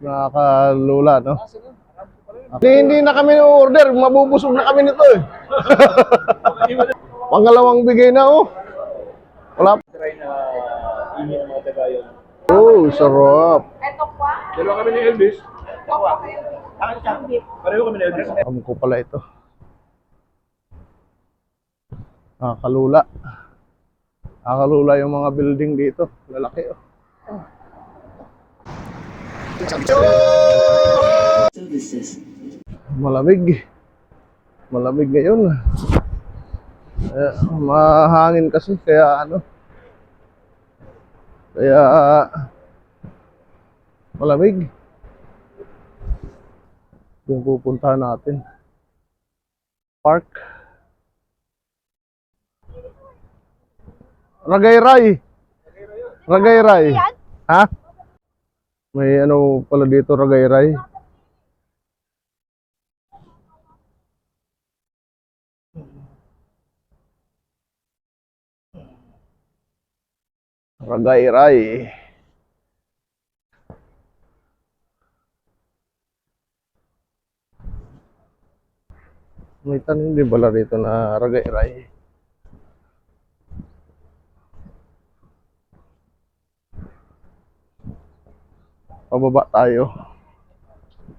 Nakakalula, no? Hindi, hindi na kami order. Mabubusog na kami nito eh. Pangalawang bigay na, oh. Wala pa. Try na ng mga taga yun. Oh, sarap. Dalawa kami ni Elvis. Pareho kami ni Elvis. Alam ko pala ito. Nakakalula. Nakakalula yung mga building dito. Lalaki, oh. Malamig. Malamig ngayon. Eh, mahangin kasi kaya ano. Kaya malamig. Yung pupuntahan natin. Park. Ragayray. Ragayray. Ha? May ano pala dito Ragayray. Ragayray. May tanim din pala rito na ragay-ray. Pababa tayo.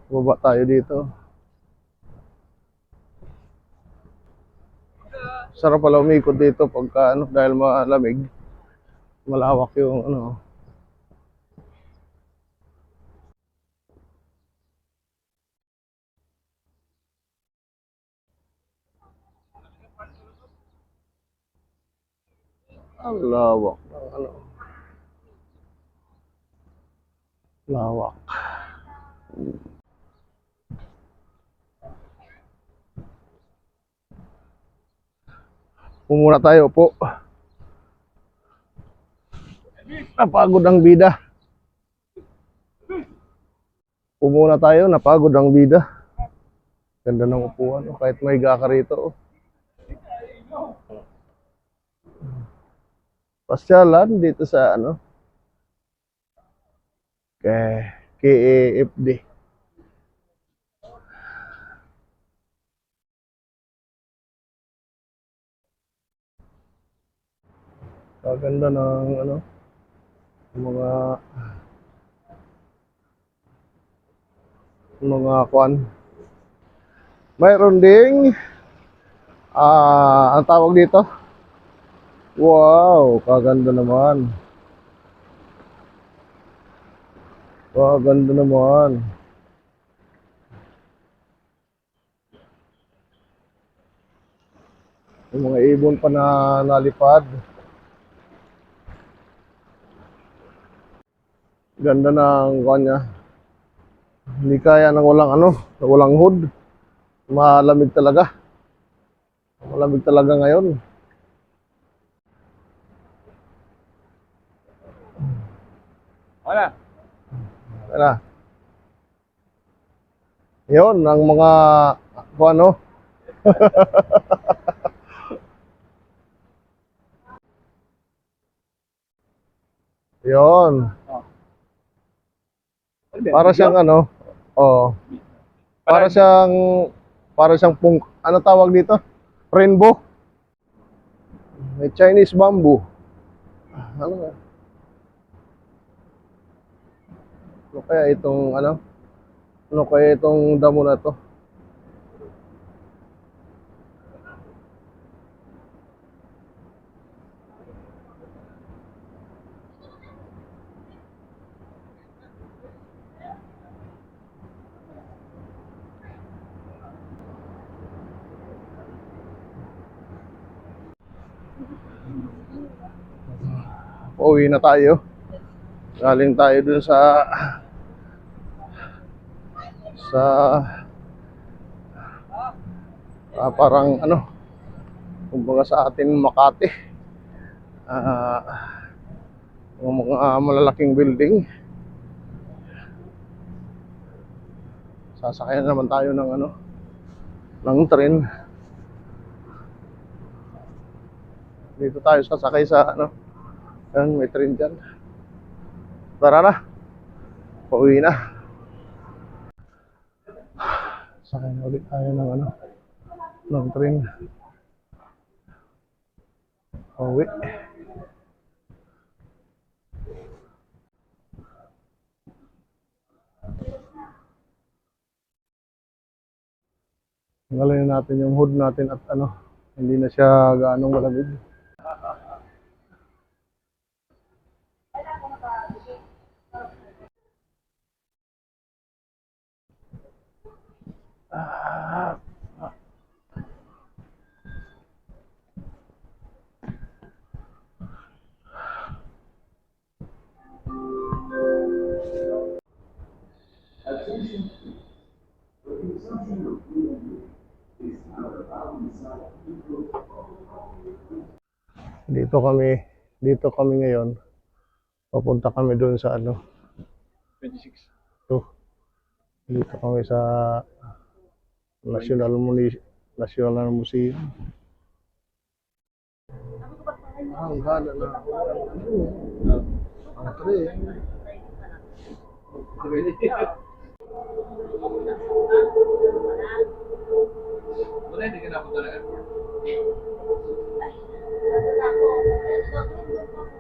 Pababa tayo dito. Sarap pala umikot dito pagka ano, dahil malamig. Malawak yung ano. Ang lawak ng ano. Lawak. Pumuna tayo po. Napagod ang bida. Pumuna tayo, napagod ang bida. Ganda ng upuan, oh, kahit may gaka rito. oh. pasyalan dito sa ano kay KAFD Kaganda ng ano mga mga kwan. Mayroon ding ah ang tawag dito? Wow, kaganda naman. Kaganda naman. Yung mga ibon pa na nalipad. Ganda ng kanya. Hindi kaya ng walang ano, walang hood. Malamig talaga. Malamig talaga ngayon. Wala. Tara. Yun, ang mga kung ano. Yun. Para siyang ano, oh. Para siyang para siyang pung ano tawag dito? Rainbow. May Chinese bamboo. Ano nga? Ano kaya itong ano? Ano kaya itong damo na to? Pauwi na tayo. Galing tayo dun sa sa ah, parang ano kumbaga sa atin Makati. Yung mga malalaking building. Sasakyan naman tayo ng ano ng train. Dito tayo sasakay sa ano yan may train dyan. Tara na pauwi na Sakay na ulit tayo ng ano, ng train. Pauwi. Tanggalin natin yung hood natin at ano, hindi na siya gaanong malamig. Dito kami, dito kami ngayon. Papunta kami doon sa ano, 26. to. Dito kami sa National Muni National Museum. Ah, ang gana na. Ang train. Wala, hindi ka napunta na airport. Umabot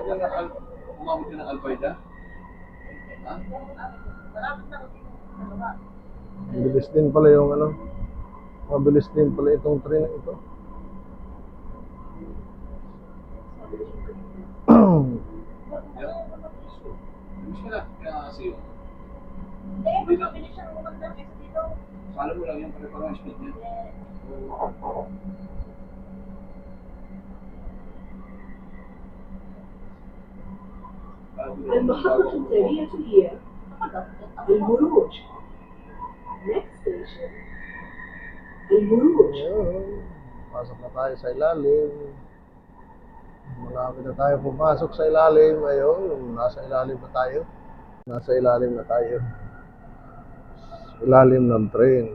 ka ng Al- umabot ka ng Al-Qaeda? Ha? Mabilis din pala yung ano. Mabilis din pala itong train na ito. Yeah. Gusto na, kaya kasi yun. Follow mo lang yung pare-parang speed niya. Bago din ang bago. المحطة التالية هي المروج Next station المروج Ayun. Pasok na tayo sa ilalim. Malapit na tayo pumasok sa ilalim. Ayun, nasa ilalim na tayo. Nasa ilalim na tayo. Sa ilalim ng train.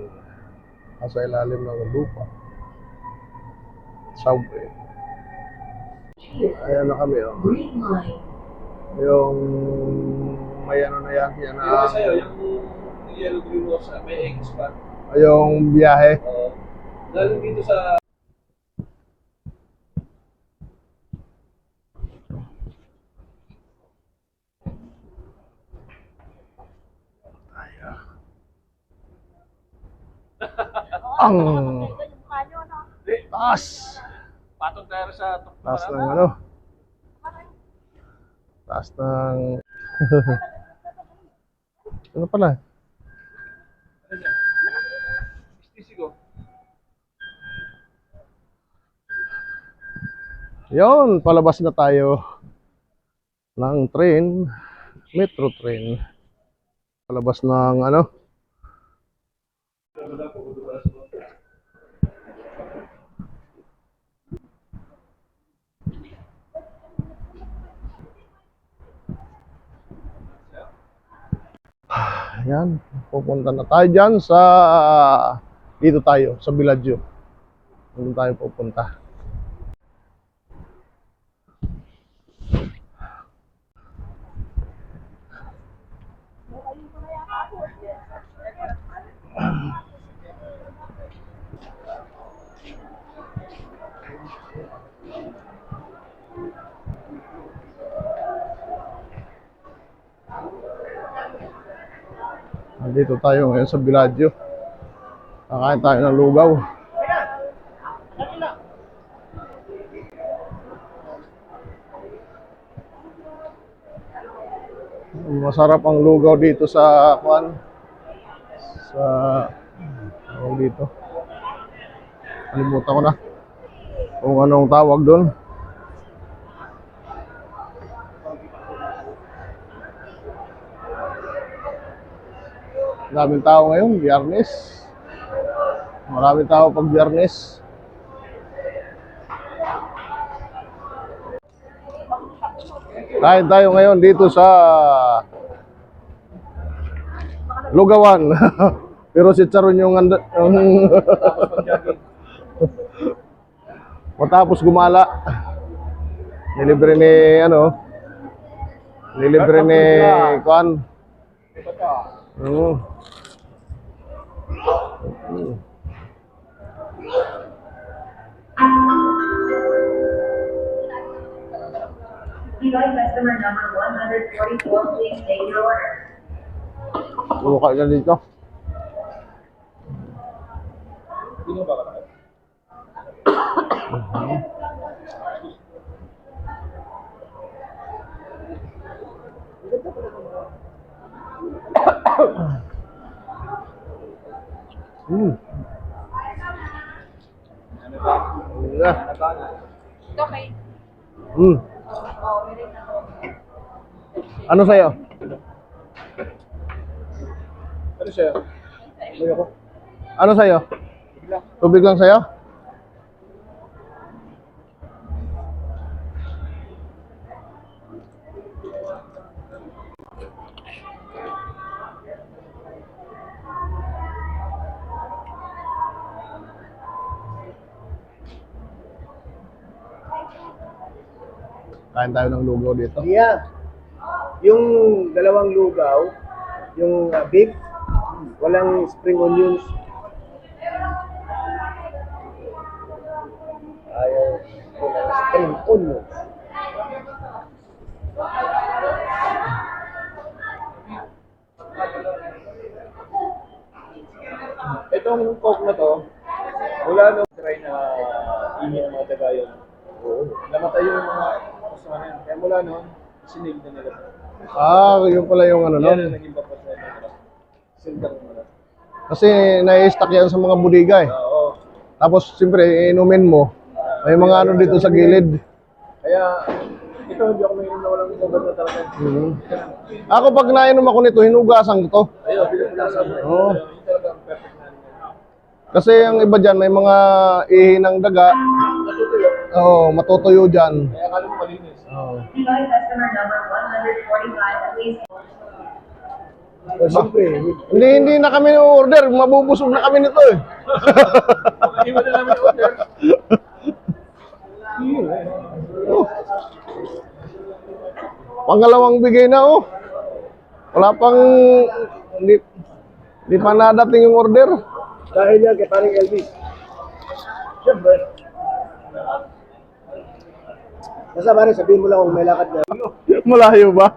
Nasa ilalim ng lupa. Subway. Ayan na kami, oh. Yung may ano na yan, yan Yung na. sa'yo, yung yellow green ah, may egg spot. Yung biyahe. Uh, lalo dito sa Ang taas. patong tayo sa Taas ng ano? Taas ng... ano pala? Ano. Yon, palabas na tayo ng train, metro train. Palabas ng ano? Ayan, pupunta na tayo dyan sa dito tayo, sa Villaggio. Doon tayo pupunta. Nandito tayo ngayon sa Villaggio. Kakain tayo ng lugaw. Masarap ang lugaw dito sa kwan. Sa tawag dito. Kalimutan ko na. Kung anong tawag doon. Maraming tao ngayon, biyernes. Maraming tao pag biyernes. Kain tayo ngayon dito sa Lugawan. Pero si Charon yung yung Matapos gumala. Nilibre ni ano? Nilibre ni Kwan. Oo. Deloitte customer number one hundred forty-four, please take your order. Mukha na dito. Hmm. Yeah. Okay. To. Ano sa'yo? Ano siya? Ano sa'yo? Tubig lang sa'yo? Kain tayo ng lugaw dito. Yeah. Yung dalawang lugaw, yung uh, beef, walang spring onions. Ayaw ko ng spring onions. Itong coke na to, wala nung try na ng mga taga yun. Namatay yung mga yun. Kaya mula noon, sinil na nila. Ah, yun pala yung ano, no? Yan ang naging bapas na nila. Sildang mo na. Kasi nai-stack yan sa mga budiga eh. Oo. Tapos, siyempre, inumin mo. May mga ano dito sa gilid. Kaya, ito hindi ako mayroon na walang cover na talaga. Mhm. Ako pag nainom ako nito, hinugasan ko to. Ayun, pinapulasan mo. Oo. Yung talaga ang perfect na. Kasi ang iba dyan, may mga ihi ng daga. Natutuyo. Oo, matutuyo dyan. Kaya akala mo malinis. Oo. Deloitte customer number one hundred forty-five, please. O siyempre, Hindi, hindi na kami order. Mabubusog na kami nito eh. Hindi mo na namin order. Oh. Pangalawang bigay na oh. Wala pang hindi, hindi pa nadating yung order. dahil yan kay paring Elvis. Siyempre. Basta pare, sabihin mo lang kung may lakad na. Malayo ba?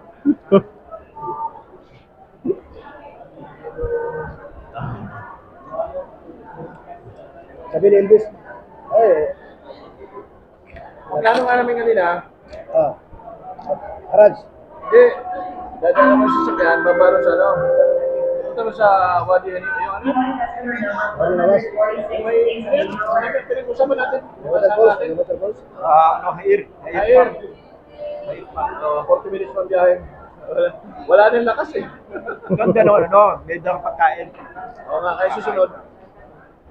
Sabihin ni Elvis, eh, Plano nga namin kanina, ah, Araj, Hindi. Dadala mo sa sasakyan, babaro sa ano. Mo sa Wadi. Yung ano? Ano naman? hundred forty-six, May. Ano pinag-usapan natin? yung waterfalls, yung waterfalls. Ah, ano, hair. Ayer. Oh, 40 minutes pang biyahe. Wala, wala nang lakas eh. Ganda no, ano, may dalang pagkain. Oo nga, kaya susunod.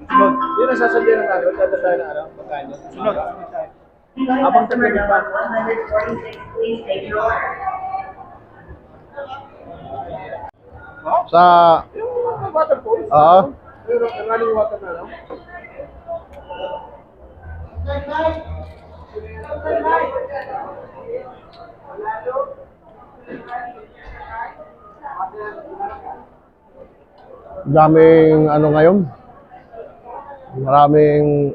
Sunod. Yun ang sasadya ng ano, dadala tayo ng ano, pagkain niya. Sunod. Sunod tayo. Deloitte Habang number pa. one hundred forty-six, please take your order. Sa Yung waterfall. Oo. Pero ang aling water na lang. daming ano ngayon. Maraming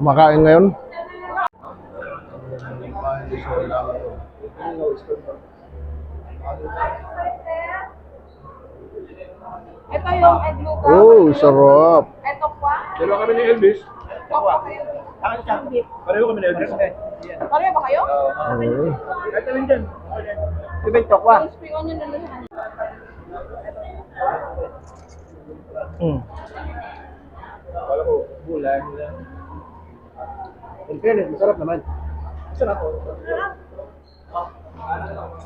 kumakain ngayon. Ito yung egg lugaw. Oh, sarap. Ito kwa. Dalawa kami ni Elvis. Kwa. Pareho kami ni Elvis. Pareho ba kayo? Mm. Kahit alin dyan. Ito ba? Yung spring onion na lang. Mm. Wala ko, bulan. In fairness, masarap naman. Saan ako?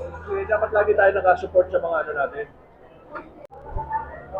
Kasi dapat lagi tayo nakasupport sa mga ano natin.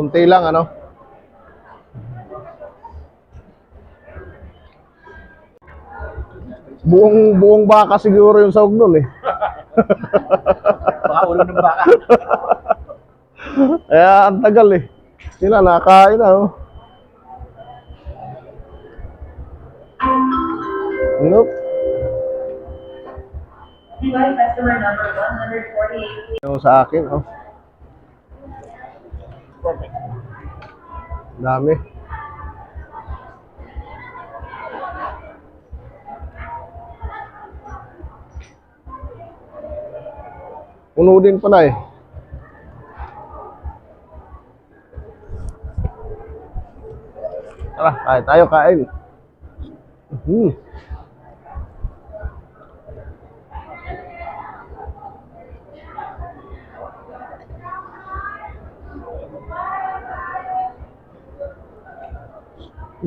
Kunti lang ano. Buong buong baka siguro yung sahog nun eh. Baka ulo ng baka. Kaya ang tagal eh. Sila nakain na oh. Nope. Device customer number 148. Yung sa akin oh. Perfect. Dami. Puno din pala eh. Tara, kain tayo kain. Hmm.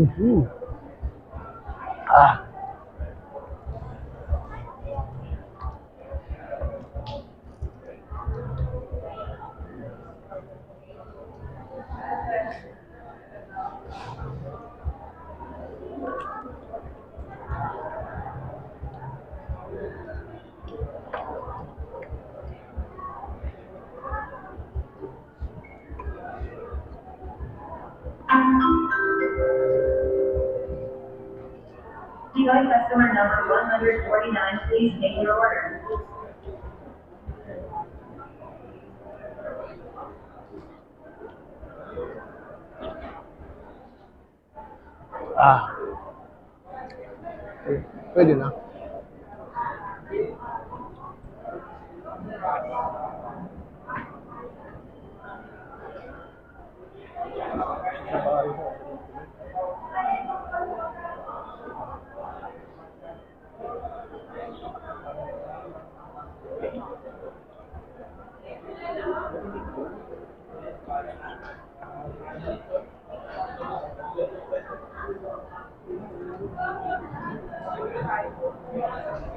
Mhm. Ah. Pwede na. valuable.